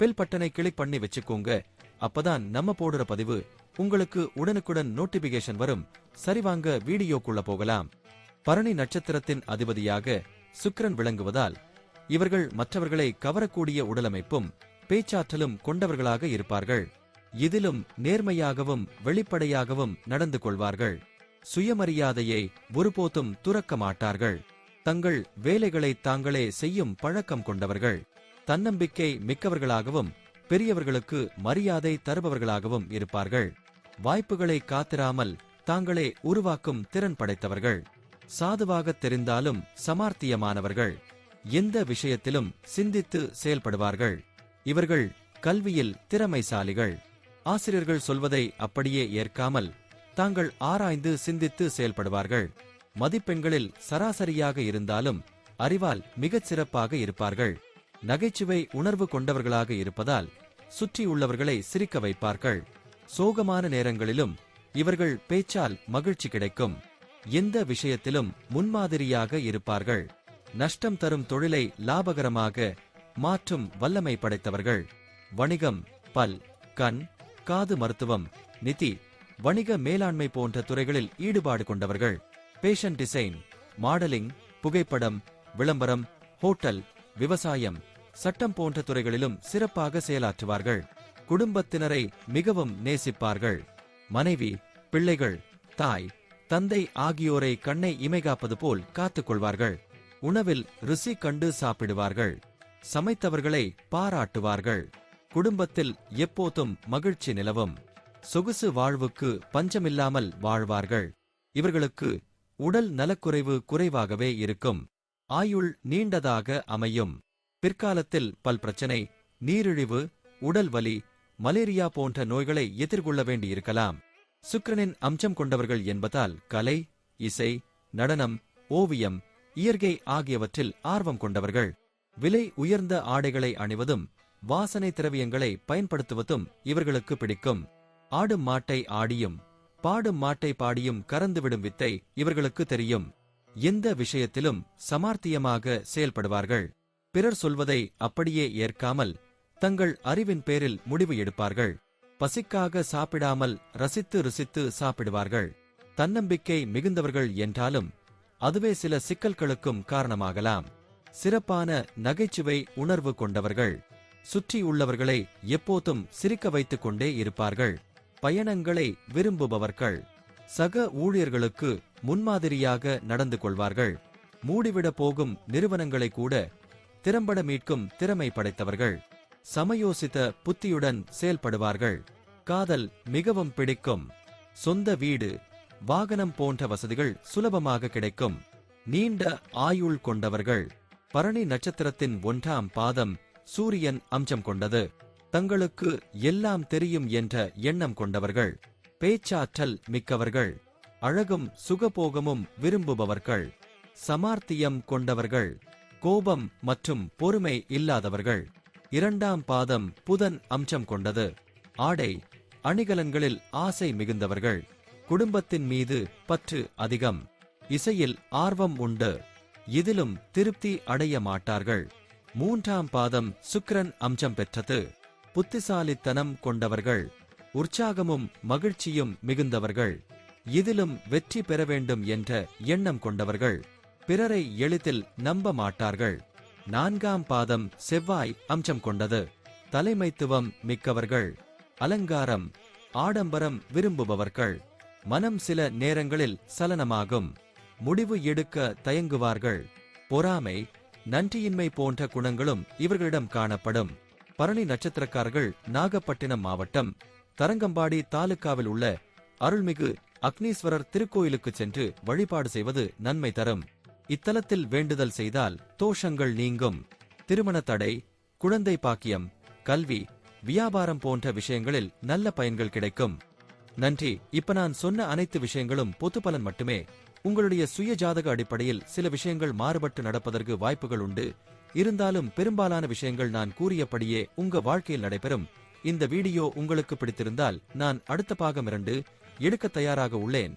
Bell பட்டனை click பண்ணி வச்சுக்கோங்க. அப்பதான் நம்ம போடுற பதிவு உங்களுக்கு உடனுக்குடன் நோட்டிபிகேஷன் வரும். சரிவாங்க வீடியோக்குள்ள போகலாம். பரணி நட்சத்திரத்தின் அதிபதியாக சுக்கிரன் விளங்குவதால் இவர்கள் மற்றவர்களை கவரக்கூடிய உடலமைப்பும் பேச்சாற்றலும் கொண்டவர்களாக இருப்பார்கள். இதிலும் நேர்மையாகவும் வெளிப்படையாகவும் நடந்து கொள்வார்கள். சுயமரியாதையை ஒருபோதும் துறக்க மாட்டார்கள். தங்கள் வேலைகளை தாங்களே செய்யும் பழக்கம் கொண்டவர்கள். தன்னம்பிக்கை மிக்கவர்களாகவும் பெரியவர்களுக்கு மரியாதை தருபவர்களாகவும் இருப்பார்கள். வாய்ப்புகளை காத்திராமல் தாங்களே உருவாக்கும் திறன் படைத்தவர்கள். சாதுவாக தெரிந்தாலும் சமார்த்தியமானவர்கள். எந்த விஷயத்திலும் சிந்தித்து செயல்படுவார்கள். இவர்கள் கல்வியில் திறமைசாலிகள். ஆசிரியர்கள் சொல்வதை அப்படியே ஏற்காமல் தாங்கள் ஆராய்ந்து சிந்தித்து செயல்படுவார்கள். மதிப்பெண்களில் சராசரியாக இருந்தாலும் அறிவால் மிகச் சிறப்பாக இருப்பார்கள். நகைச்சுவை உணர்வு கொண்டவர்களாக இருப்பதால் சுற்றியுள்ளவர்களை சிரிக்க வைப்பார்கள். சோகமான நேரங்களிலும் இவர்கள் பேச்சால் மகிழ்ச்சி கிடைக்கும். எந்த விஷயத்திலும் முன்மாதிரியாக இருப்பார்கள். நஷ்டம் தரும் தொழிலை லாபகரமாக மாற்றும் வல்லமை படைத்தவர்கள். வணிகம் பல் கண் காது மருத்துவம் நிதி வணிக மேலாண்மை போன்ற துறைகளில் ஈடுபாடு கொண்டவர்கள். பேஷன் டிசைன் மாடலிங் புகைப்படம் விளம்பரம் ஹோட்டல் விவசாயம் சட்டம் போன்ற துறைகளிலும் சிறப்பாக செயலாற்றுவார்கள். குடும்பத்தினரை மிகவும் நேசிப்பார்கள். மனைவி பிள்ளைகள் தாய் தந்தை ஆகியோரை கண்ணை இமைகாப்பது போல் காத்துக் கொள்வார்கள். உணவில் ருசி கண்டு சாப்பிடுவார்கள். சமைத்தவர்களை பாராட்டுவார்கள். குடும்பத்தில் எப்போதும் மகிழ்ச்சி நிலவும். சொகுசு வாழ்வுக்கு பஞ்சமில்லாமல் வாழ்வார்கள். இவர்களுக்கு உடல் நலக்குறைவு குறைவாகவே இருக்கும். ஆயுள் நீண்டதாக அமையும். பிற்காலத்தில் பல் பிரச்சனை நீரிழிவு உடல் வலி மலேரியா போன்ற நோய்களை எதிர்கொள்ள வேண்டியிருக்கலாம். சுக்கிரனின் அம்சம் கொண்டவர்கள் என்பதால் கலை இசை நடனம் ஓவியம் இயற்கை ஆகியவற்றில் ஆர்வம் கொண்டவர்கள். விலை உயர்ந்த ஆடைகளை அணிவதும் வாசனை திரவியங்களை பயன்படுத்துவதும் இவர்களுக்கு பிடிக்கும். ஆடும் மாட்டை ஆடியும் பாடும் மாட்டை பாடியும் கறந்துவிடும் வித்தை இவர்களுக்கு தெரியும். எந்த விஷயத்திலும் சமார்த்தியமாக செயல்படுவார்கள். பிறர் சொல்வதை அப்படியே ஏற்காமல் தங்கள் அறிவின் பேரில் முடிவு எடுப்பார்கள். பசிக்காக சாப்பிடாமல் ரசித்து ருசித்து சாப்பிடுவார்கள். தன்னம்பிக்கை மிகுந்தவர்கள் என்றாலும் அதுவே சில சிக்கல்களுக்கும் காரணமாகலாம். சிறப்பான நகைச்சுவை உணர்வு கொண்டவர்கள் சுற்றியுள்ளவர்களை எப்போதும் சிரிக்க வைத்துக் கொண்டே இருப்பார்கள். பயணங்களை விரும்புபவர்கள் சக ஊழியர்களுக்கு முன்மாதிரியாக நடந்து கொள்வார்கள். மூடிவிட போகும் நிறுவனங்களை கூட திறம்பட மீட்கும் திறமை படைத்தவர்கள். சமயோசித்த புத்தியுடன் செயல்படுவார்கள். காதல் மிகவும் பிடிக்கும். சொந்த வீடு வாகனம் போன்ற வசதிகள் சுலபமாக கிடைக்கும். நீண்ட ஆயுள் கொண்டவர்கள். பரணி நட்சத்திரத்தின் ஒன்றாம் பாதம் சூரியன் அம்சம் கொண்டது. தங்களுக்கு எல்லாம் தெரியும் என்ற எண்ணம் கொண்டவர்கள். பேச்சாற்றல் மிக்கவர்கள். அழகும் சுகபோகமும் விரும்புபவர்கள். சமார்த்தியம் கொண்டவர்கள். கோபம் மற்றும் பொறுமை இல்லாதவர்கள். இரண்டாம் பாதம் புதன் அம்சம் கொண்டது. ஆடை அணிகலன்களில் ஆசை மிகுந்தவர்கள். குடும்பத்தின் மீது பற்று அதிகம். இசையில் ஆர்வம் உண்டு. இதிலும் திருப்தி அடைய மாட்டார்கள். மூன்றாம் பாதம் சுக்கிரன் அம்சம் பெற்றது. புத்திசாலித்தனம் கொண்டவர்கள். உற்சாகமும் மகிழ்ச்சியும் மிகுந்தவர்கள். இதிலும் வெற்றி பெற வேண்டும் என்ற எண்ணம் கொண்டவர்கள். பிறரை எளிதில் நம்ப மாட்டார்கள். நான்காம் பாதம் செவ்வாய் அம்சம் கொண்டது. தலைமைத்துவம் மிக்கவர்கள். அலங்காரம் ஆடம்பரம் விரும்புபவர்கள். மனம் சில நேரங்களில் சலனமாகும். முடிவு எடுக்க தயங்குவார்கள். பொறாமை நன்றியின்மை போன்ற குணங்களும் இவர்களிடம் காணப்படும். பரணி நட்சத்திரக்காரர்கள் நாகப்பட்டினம் மாவட்டம் தரங்கம்பாடி தாலுக்காவில் உள்ள அருள்மிகு அக்னீஸ்வரர் திருக்கோயிலுக்கு சென்று வழிபாடு செய்வது நன்மை தரும். இத்தலத்தில் வேண்டுதல் செய்தால் தோஷங்கள் நீங்கும். திருமண தடை குழந்தை பாக்கியம் கல்வி வியாபாரம் போன்ற விஷயங்களில் நல்ல பயன்கள் கிடைக்கும். நன்றி. இப்ப நான் சொன்ன அனைத்து விஷயங்களும் பொது பலன் மட்டுமே. உங்களுடைய சுய ஜாதக அடிப்படையில் சில விஷயங்கள் மாறுபட்டு நடப்பதற்கு வாய்ப்புகள் உண்டு. இருந்தாலும் பெரும்பாலான விஷயங்கள் நான் கூறியபடியே உங்க வாழ்க்கையில் நடைபெறும். இந்த வீடியோ உங்களுக்கு பிடித்திருந்தால் நான் அடுத்த பாகம் இரண்டு எடுக்க தயாராக உள்ளேன்.